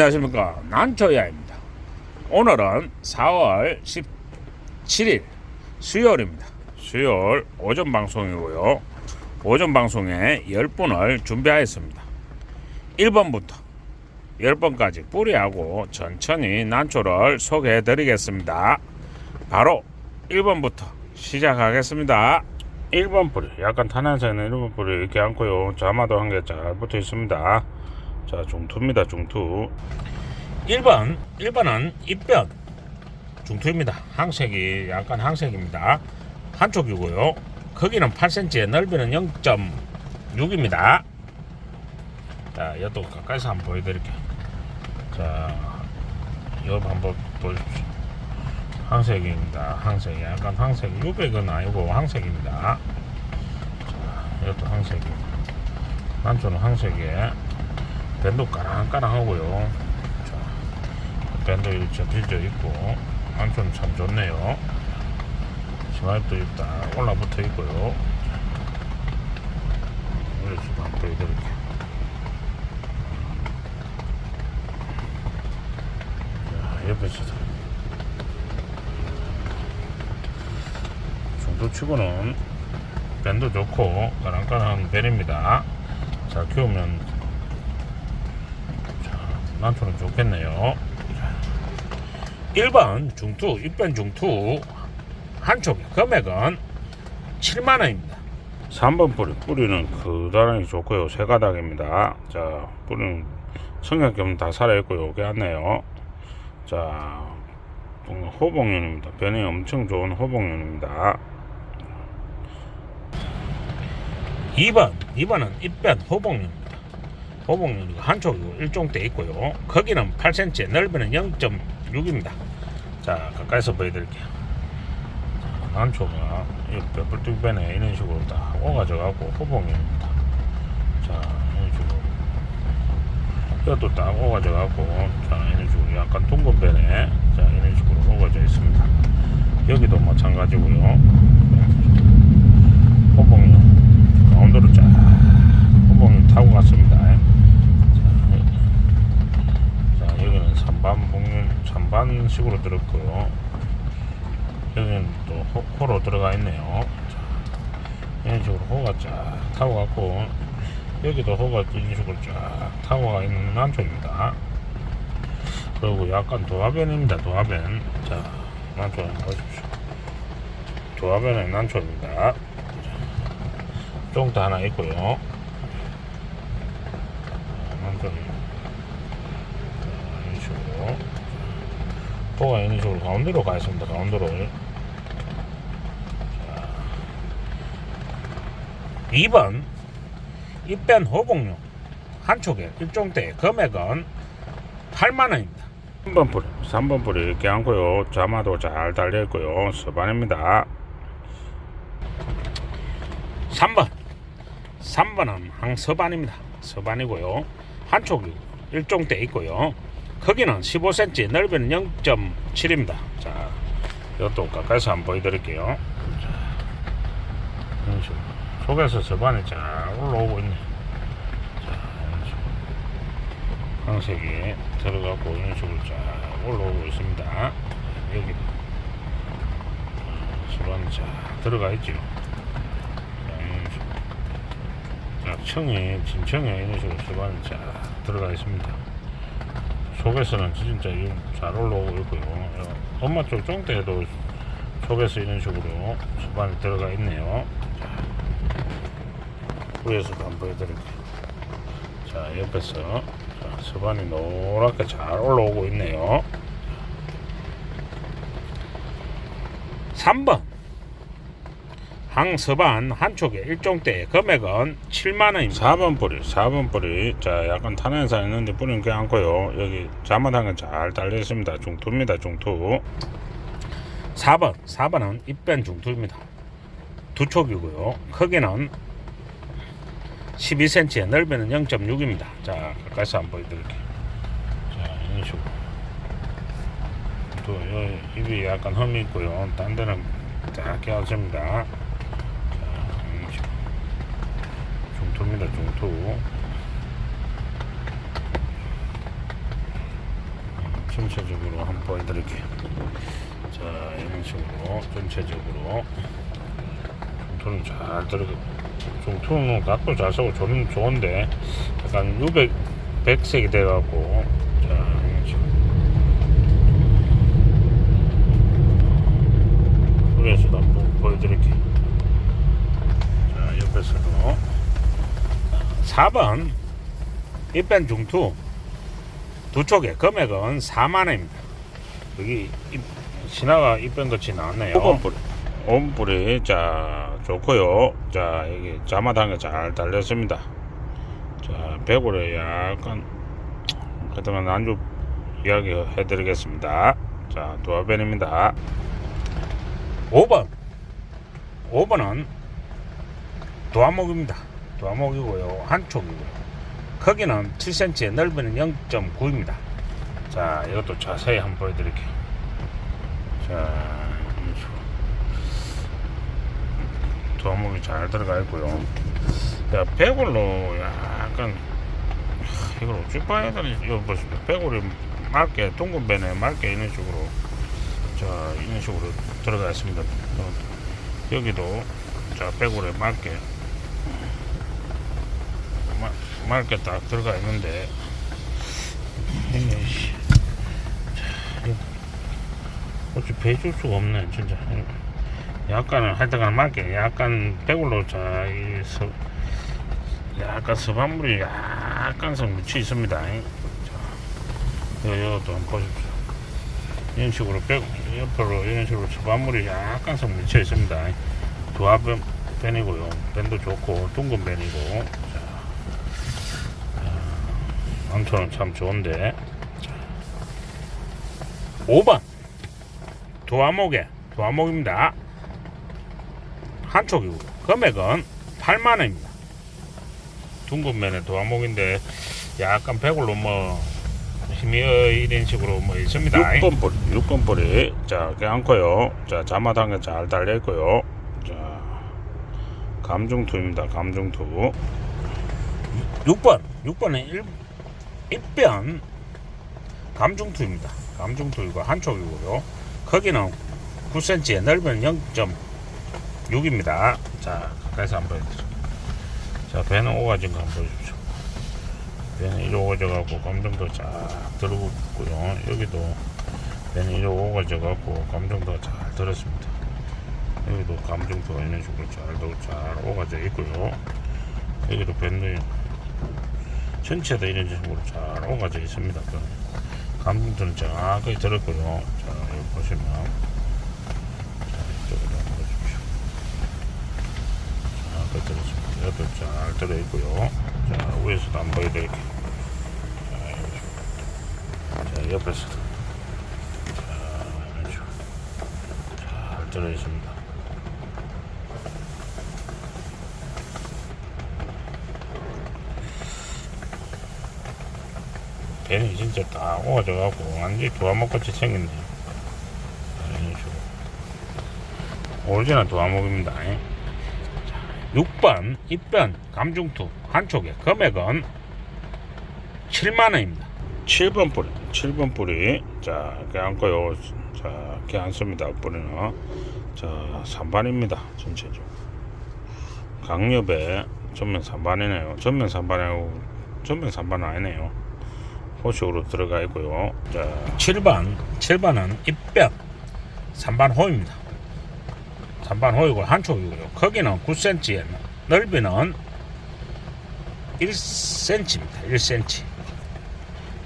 안녕하십니까. 난초야입니다. 오늘은 4월 17일 수요일입니다. 수요일 오전 방송이고요. 오전 방송에 10분을 준비하였습니다. 1번부터 10번까지 뿌리하고 천천히 난초를 소개해 드리겠습니다. 바로 1번부터 시작하겠습니다. 1번 뿌리. 약간 탄한색은 1번 뿌리 이렇게 않고요. 자마도 한 개 잘 붙어 있습니다 자 중투입니다 중투. 1번 1번은 입변 중투입니다. 항색이 약간 항색입니다. 한쪽이고요. 크기는 8cm 넓이는 0.6입니다. 자 이것도 가까이서 한번 보여드릴게요. 자 이거 한번 보십시오. 항색입니다. 항색 약간 항색. 600은 아니고 항색입니다. 자 이것도 항색입니다 난초는 항색에 밴도 까랑까랑하고요. 자, 밴도 이렇게 접혀져 있고 안쪽은 참 좋네요. 치마입도 딱 올라붙어 있고요. 이렇게 한번 보여드릴게요. 자, 옆에서도 정도 치고는 밴도 좋고 까랑까랑한 밴입니다. 잘 키우면 난초는 좋겠네요. 1번 중투, 6번 중투 한쪽에 금액은 7만원입니다. 3번 뿌리, 뿌리는 그다란히 좋고요. 세 가닥입니다. 자, 뿌리는 성형겸 다 살아있고요. 깨었네요. 자, 호봉연입니다. 변이 엄청 좋은 호봉연입니다. 2번, 2번은 입변 호봉연 호봉이 한쪽이고 일종대 있고요. 크기는 8cm, 넓이는 0.6입니다. 자, 가까이서 보여드릴게요. 이 뼈불뚝변에 이런 식으로 딱 오가져갖고 호봉입니다. 자, 이런 식으로. 뼈도 딱 오가져갖고, 자, 이런 식으로 약간 둥근변에, 자, 이런 식으로 오가져 있습니다. 여기도 마찬가지고요. 호봉이 가운데로 쫙 호봉이 타고 갔습니다. 자, 여기는 산반 복륜 산 반 식으로 들었고요. 여기는 또 호, 호로 들어가 있네요. 자, 이런 식으로 호가 쫙 타고 갔고 여기도 호가 이런 식으로 쫙 타고 가 있는 난초입니다. 그리고 약간 도화변입니다. 도화변. 자, 난초 한번 보십시오. 도화변의 난초입니다. 쫑도 하나 있고요. 난초는 이런 식으로 호가 이런 식으로 가운데로 가 있습니다. 가운데로. 자, 2번 입변 호봉용 한쪽에 일종대 금액은 8만 원입니다. 3번 뿌리, 3번 뿌리 이렇게 않고요. 자마도 잘 달려 있고요. 서반입니다. 3번 3번은 항서반입니다. 서반이고요. 한쪽이 일종대 있고요. 크기는 15cm, 넓이는 0.7입니다. 자, 이것도 가까이서 한번 보여드릴게요. 자. 속에서 서반이 잘 올라오고 있네. 자. 황색이 들어가고 이런 식으로 잘 올라오고 있습니다. 여기 서반이 잘 들어가 있죠. 자, 청이, 진청에 이런 식으로 서반이 잘 들어가 있습니다. 속에서는 진짜 이잘 올라오고 있고요. 어, 엄마 쪽 쫑대에도 속에서 이런 식으로 수반이 들어가 있네요. 자, 위에서도 한번 보여드릴게요. 자, 옆에서 자, 수반이 노랗게 잘 올라오고 있네요. 3번 항서반 한쪽에 일종대 금액은 7만원입니다. 4번 뿌리, 4번 뿌리. 자, 약간 탄현사 있는데 뿌리는 꽤 않고요. 여기 자마당은 잘 달려 있습니다. 중투입니다, 중투. 4번, 4번은 입변 중투입니다. 두 촉이고요. 크기는 12cm, 넓이는 0.6입니다. 자, 가까이서 한번 보여드릴게요. 자, 이런 식으로. 또, 요, 입이 약간 흠이 있고요. 딴 데는 딱 깨어집니다. 중투입니다 중투 전체적으로 한번 보여드릴게요. 자, 이런 식으로 전체적으로 중투는 잘 들어가. 중투는 각도 잘 조는 좋은데 약간 600, 100색이 돼갖고 자, 이런 식으로. 위에서도 한번 보여드릴게요. 자, 옆에서도 4번 입변 중투 두 쪽에 금액은 4만원입니다. 여기 입, 신화가 입변 것이 나왔네요. 5번 뿌리. 5번 뿌리. 자, 좋고요. 자, 여기 자마당에 잘 달렸습니다. 자, 배골에 약간, 그동안 안주 이야기 해드리겠습니다. 자, 도화변입니다. 5번. 5번은 도화목입니다. 도화목이고요. 한쪽이고요. 크기는 7cm, 넓이는 0.9입니다. 자, 이것도 자세히 한번 보여드릴게요. 자. 도화목이 잘 들어가 있고요. 야, 배골로 약간, 하, 이걸 어찌 봐야 되는지, 이거. 배골이 맑게, 둥근 배에 맑게 이런 식으로, 자, 이런 식으로 들어가 있습니다. 어, 여기도, 자, 배골에 마- 맑게 딱 들어가 있는데, 어찌 배줄 수가 없네, 진짜. 약간은 하여튼간 맑게, 약간 배골로 자, 이 서, 약간 약간씩 묻혀 있습니다. 자, 요, 요것도 한번 보십시오. 이런 식으로 배, 옆으로 이런 식으로 서방물이 약간씩 묻혀 있습니다. 두합 밴이고요. 밴도 좋고, 둥근 밴이고. 자, 암초는 참 좋은데. 자, 5번. 도화목에, 도화목입니다. 한쪽이고, 금액은 8만원입니다. 둥근면에 도화목인데, 약간 배골로 뭐, 힘이 어, 이런 식으로 뭐 있습니다. 6번 뿌리, 6번 뿌리. 자, 껴안고요. 자, 자마당에 잘 달려있고요. 자, 감중투입니다. 감중투. 6번. 6번은 1, 입변 감중투입니다. 감중투이고 한쪽이고요. 크기는 9cm, 넓이는 0.6입니다. 자, 가까이서 한번 보여드릴게요. 자, 배는 오가진 거 한번 보여주십시오. 배는 이리 오가져갖고 감정도 쫙 들고 있고요. 여기도 배는 이리 오가져갖고 감정도 잘 들었습니다. 여기도 감정도 이런 식으로 잘, 잘 오가져 있고요. 여기도 배는 전체도 이런 식으로 잘 오가져 있습니다. 그 감정도는 정확하게 들었고요. 자, 여기 보시면 자, 이쪽으로 한번 보십시오. 정확하게 들었습니다. 옆에 잘 들어있고요. 자, 위에서도 한번 보여드릴게요. 자. 자, 옆에서도. 자, 이런 식으로. 잘 들어있습니다. 진짜 딱 오가져갖고 완전히 도화목같이 식으로. 오리지널 도화목입니다. 자, 6번 입변 감중투 한쪽에 금액은 7만원입니다. 7번 뿌리, 7번 뿌리. 자, 껴안고요. 자, 껴안습니다. 뿌리는. 자, 3반입니다. 전체적으로. 강력에 전면 3반이네요. 전면 3반이고, 전면 3반은 아니네요. 호식으로 들어가 있고요. 자, 7번, 7번은 입변 3반 호입니다. 3반 호이고 한쪽이고요. 크기는 9cm, 넓이는 1cm입니다. 1cm.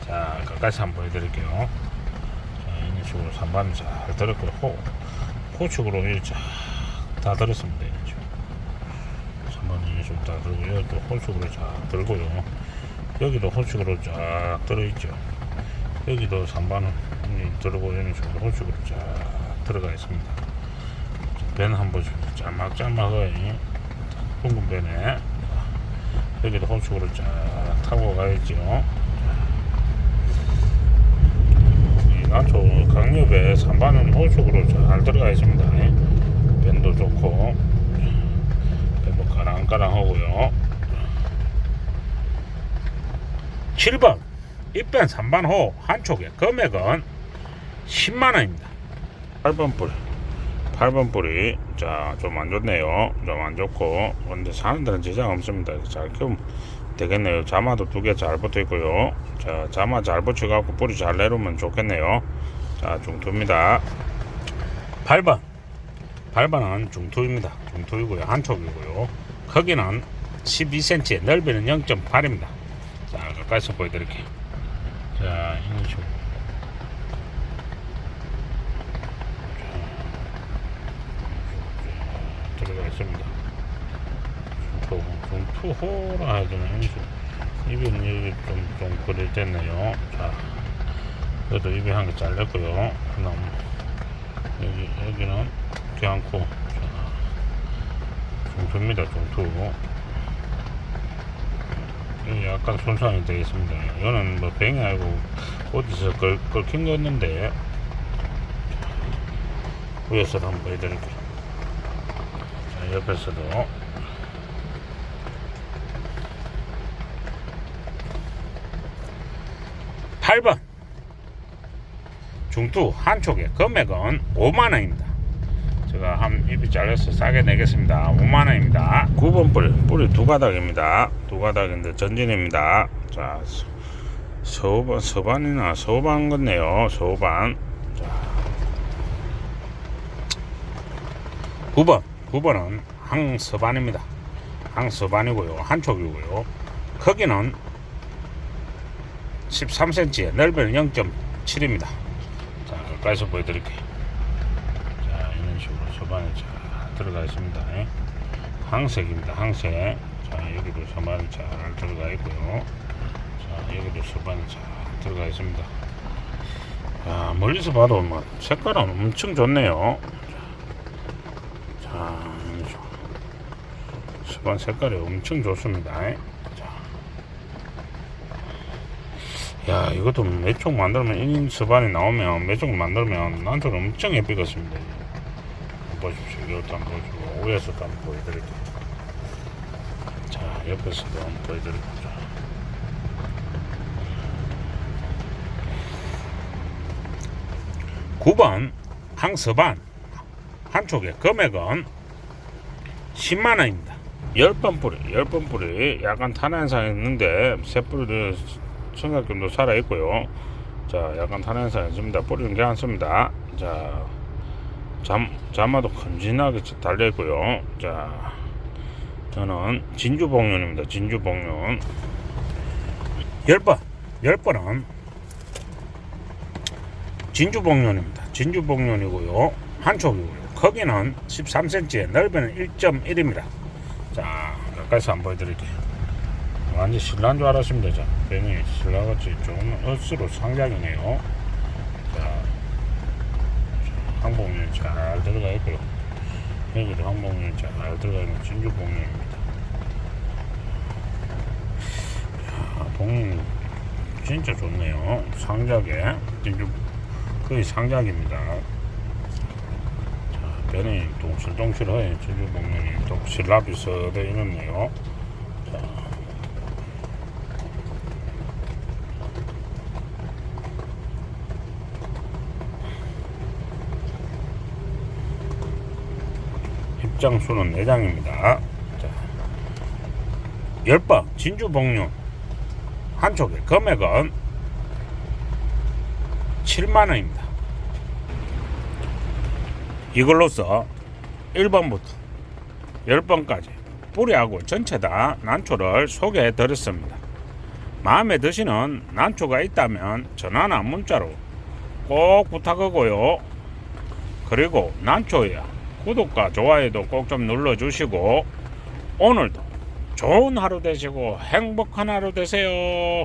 자, 가까이서 한번 보여드릴게요. 자, 이런 식으로 3반 잘 들었고요. 호, 이렇게 쫙다 들었습니다. 이런 식으로. 3반 이런 식으로 다 들고, 여기도 호축으로 쫙 들고요. 여기도 호축으로 쫙 들어있죠. 여기도 3반은 들고, 이런 식으로 호축으로 쫙 들어가 있습니다. 배는 한번. 짤막짤막하게 둥근 배네 여기도 호축으로 쫙 타고 가있죠. 이 나초 강력에 3반은 호축으로 잘 들어가 있습니다. 밴도 좋고 밴도 까랑까랑하고요. 7번 입변 3반 호 한쪽에 금액은 10만 원입니다. 8번 뿌리. 8번 뿌리. 자, 좀 안 좋네요. 좀 안 좋고. 근데 사는 데는 지장 없습니다. 잘 키우면 되겠네요. 자마도 두 개 잘 붙어 있고요. 자, 자마 잘 붙여 갖고 뿌리 잘 내려오면 좋겠네요. 자, 중투입니다. 8번. 8번은 중투입니다. 중투이고요. 한쪽이고요. 크기는 12cm, 넓이는 0.8입니다. 자, 가까이서 보여드릴게요. 자, 이런 식으로. 자, 들어가 있습니다. 좀, 좀 투호라 식으로. 입은 여기 좀, 좀 그래 됐네요. 자, 그래도 입이 한 개 잘렸고요. 그 다음, 여기, 여기는 귀찮고. 자, 중투입니다, 중투. 여기 약간 손상이 되어 있습니다. 이거는 뭐 뱅이 아니고 어디서 걸, 걸킨 거였는데 위에서도 한번 보여드릴게요. 자, 옆에서도 팔번 중투 한쪽에 금액은 5만원입니다. 제가 한 입이 잘려서 싸게 내겠습니다. 5만 원입니다. 9번 뿌리 뿌리 두 가닥입니다. 두 가닥인데 전진입니다. 자 서- 서반 서반이나 서반 같네요. 서반. 자 9번 9번은 항서반입니다. 항서반이고요. 한쪽이고요. 크기는 13cm, 넓이는 0.7입니다. 자 가까이서 보여드릴게요. 소반에 잘 들어가 있습니다. 항색입니다. 항색. 자, 여기도 소반이 잘 들어가 있고요. 자, 여기도 소반이 잘 들어가 있습니다. 자, 멀리서 봐도 뭐 색깔은 엄청 좋네요. 자. 소반 색깔이 엄청 좋습니다. 자. 야, 이것도 몇 쪽 만들면 1인 서반이 나오면 몇 쪽 만들면 나한테 엄청 예쁘겠습니다. 보십시오. 이것도 한번 보여주고 위에서도 한번 보여드릴게요. 자, 옆에서도 한번 보여드릴게요. 9번 항서반 한쪽에 금액은 10만 원입니다. 10번 뿌리, 10번 뿌리 약간 탄환상 있는데 새 뿌리도 청각균도 살아 있고요. 자, 약간 탄환상 있습니다. 뿌리는 괜찮습니다. 자, 잠, 자마도 큼진하게 달려 있고요. 자, 저는 진주복륜입니다. 진주복륜. 10번, 10번은 진주복륜입니다. 진주복륜이고요. 한쪽이고요. 크기는 13cm, 넓이는 1.1입니다. 자, 가까이서 한번 보여드릴게요. 완전 신라인 줄 알았습니다. 자, 괜히 신라같이 조금 억수로 상작이네요. 자, 항복륜 잘 들어가 있고요. 여기도 항복륜 잘 들어가 있는 진주복륜입니다. 자, 복륜 진짜 좋네요. 상작에 진주 거의 상작입니다. 자, 변이 동실동실하게 진주복륜이 또 신라비 서대 이렇네요. 자, 입장 수는 4장입니다. 자, 10번 진주복륜 한쪽에 금액은 7만 원입니다. 이걸로써 1번부터 10번까지 뿌리하고 전체 다 난초를 소개해 드렸습니다. 마음에 드시는 난초가 있다면 전화나 문자로 꼭 부탁하고요. 그리고 난초에 구독과 좋아요도 꼭 좀 눌러주시고 오늘도 좋은 하루 되시고 행복한 하루 되세요.